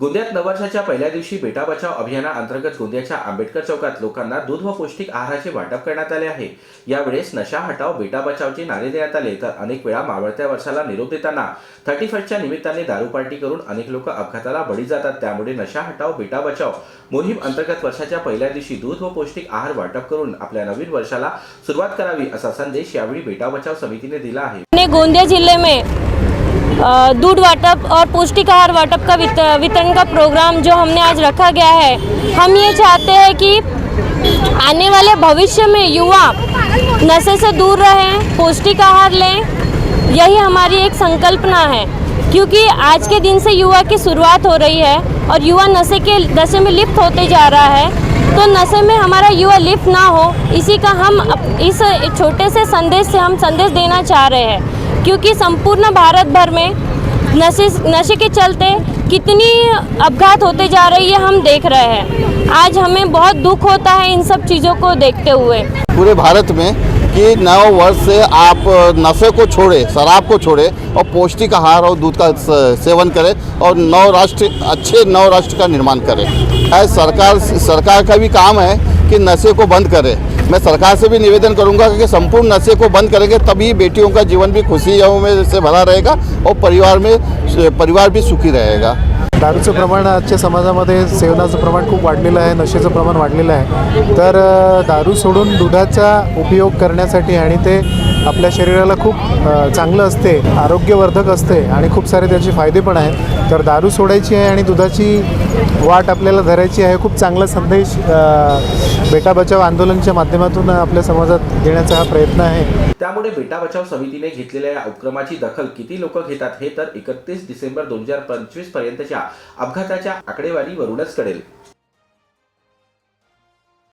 गोंदियात नववर्षाच्या पहिल्या दिवशी बेटा बचाव अभियानाअंतर्गत गोंदियाच्या आंबेडकर चौकात लोकांना दूध व पौष्टिक आहाराचे वाटप करण्यात आले आहे. यावेळेस नशा हटाव बेटा बचावचे नारे देण्यात आले. तर अनेक वेळा मावळत्या वर्षाला निरोप देताना थर्टी फर्स्टच्या निमित्ताने दारू पार्टी करून अनेक लोक अपघाताला बळी जातात. त्यामुळे नशा हटाव बेटा बचाव मोहीम अंतर्गत वर्षाच्या पहिल्या दिवशी दूध व पौष्टिक आहार वाटप करून आपल्या नवीन वर्षाला सुरुवात करावी असा संदेश यावेळी बेटा बचाव समितीने दिला आहे. गोंदिया जिल्हे में दूध वाटप और पौष्टिक आहार वाटप का वितरण का प्रोग्राम जो हमने आज रखा गया है, हम ये चाहते हैं कि आने वाले भविष्य में युवा नशे से दूर रहें, पौष्टिक आहार लें, यही हमारी एक संकल्पना है। क्योंकि आज के दिन से युवा की शुरुआत हो रही है और युवा नशे के नशे में लिप्त होते जा रहा है तो नशे में हमारा युवा लिप्त ना हो, इसी का हम इस छोटे से संदेश से हम संदेश देना चाह रहे हैं। क्योंकि संपूर्ण भारत भर में नशे नशे के चलते कितनी अपघात होते जा रही है हम देख रहे हैं। आज हमें बहुत दुख होता है इन सब चीज़ों को देखते हुए। पूरे भारत में कि नव वर्ष से आप नशे को छोड़े, शराब को छोड़े और पौष्टिक आहार और दूध का सेवन करें और नव राष्ट्र, अच्छे नव राष्ट्र का निर्माण करें। सरकार सरकार का भी काम है कि नशे को बंद करे। मैं सरकार से भी निवेदन करूंगा कि संपूर्ण नशे को बंद करेंगे तभी बेटियों का जीवन भी खुशियों में से भरा रहेगा और परिवार में परिवार भी सुखी रहेगा। दारूचं प्रमाण आजच्या समाजामध्ये सेवनाचं प्रमाण खूप वाढलेलं आहे नशेचं प्रमाण वाढलेलं आहे. तर दारू सोडून दुधाचा उपयोग करण्यासाठी आणि ते आपल्या शरीराला खूप चांगलं असते आरोग्यवर्धक असते आणि खूप सारे त्याचे फायदे पण आहेत. तर दारू सोडायची आहे आणि दुधाची वाट आपल्याला धरायची आहे खूप चांगला संदेश बेटा बचाव आंदोलनच्या माध्यमातून आपल्या समाजात देण्याचा हा प्रयत्न आहे. त्यामुळे बेटा बचाव समितीने घेतलेल्या या उपक्रमाची दखल किती लोक घेतात हे तर एकतीस डिसेंबर दोन हजार पंचवीस पर्यंतच्या अपघाताच्या आकडेवारीवरूनच कळेल.